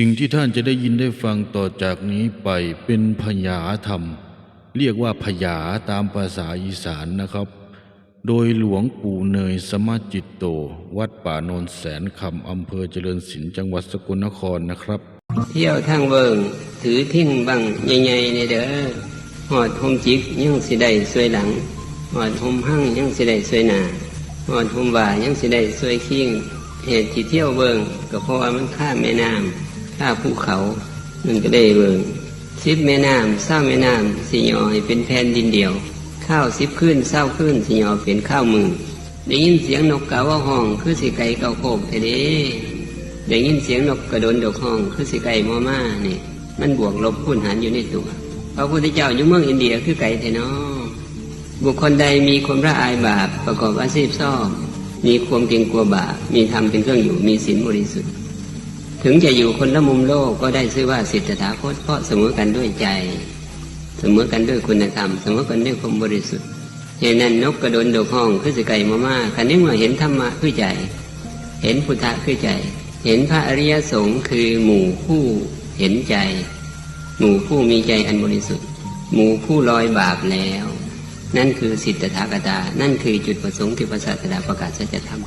สิ่งที่ท่านจะได้ยินได้ฟังต่อจากนี้ไปเป็นพยาธรรม เรียกว่าพยาตามภาษาอีสานนะครับ โดยหลวงปู่เนยสมาจิตโต วัดป่าโนนแสนคำอำเภอเจริญศิลป์จังหวัดสกลนครนะครับ เที่ยวทางเบิงถือทิ้งบังใหญ่ๆในเด้อหอดหมจิกยังสิได้สวยหลังหอดหมหั่งยังสิได้สวยหนาหอดหมบ่ายังสิได้สวยขิ้งเหตุที่เที่ยวเบิงก็เพราะว่ามันข้ามแม่น้ำ ข้าภูเขา มันก็ได้เบิงสิบแม่น้ำเศร้าแม่น้ำสิยอให้เป็นแผ่นดินเดียว ข้าวสิบขึ้นเศร้าขึ้นสิยอเป็นข้าวมือได้ยินเสียงนกกาว่าห้อง คือสิไก่เกาโคกเทเด้ได้ยินเสียงนกกระโดนดกห้อง คือสิไก่มอมานี่มันบวกลบคูณหารอยู่ในตัวพระพุทธเจ้าอยู่เมืองอินเดียคือไก่เทนอบุคคลใดมีความละอายบาปประกอบอาชีพชอบมีความเกรงกลัวบาปมีธรรมเป็นเครื่องอยู่มีศีลบริสุทธิ์ ถึงจะอยู่คนละมุมโลกก็ได้ชื่อว่าสิทธถาคตเพราะเสมอกันด้วยใจ เสมอกันด้วยคุณธรรม เสมอกันด้วยความบริสุทธิ์เหตุนั้นนกกระโดนดกห้องคือสไก่มอมาคันนี้เมื่อเห็นธรรมะคือใจ เห็นพุทธะคือใจ เห็นพระอริยสงฆ์คือหมู่ผู้เห็นใจ หมู่ผู้มีใจอันบริสุทธิ์ หมู่ผู้ลอยบาปแล้ว นั่นคือสิทธถาคตา นั่นคือจุดประสงค์ที่พระศาสดาประกาศสัจธรรม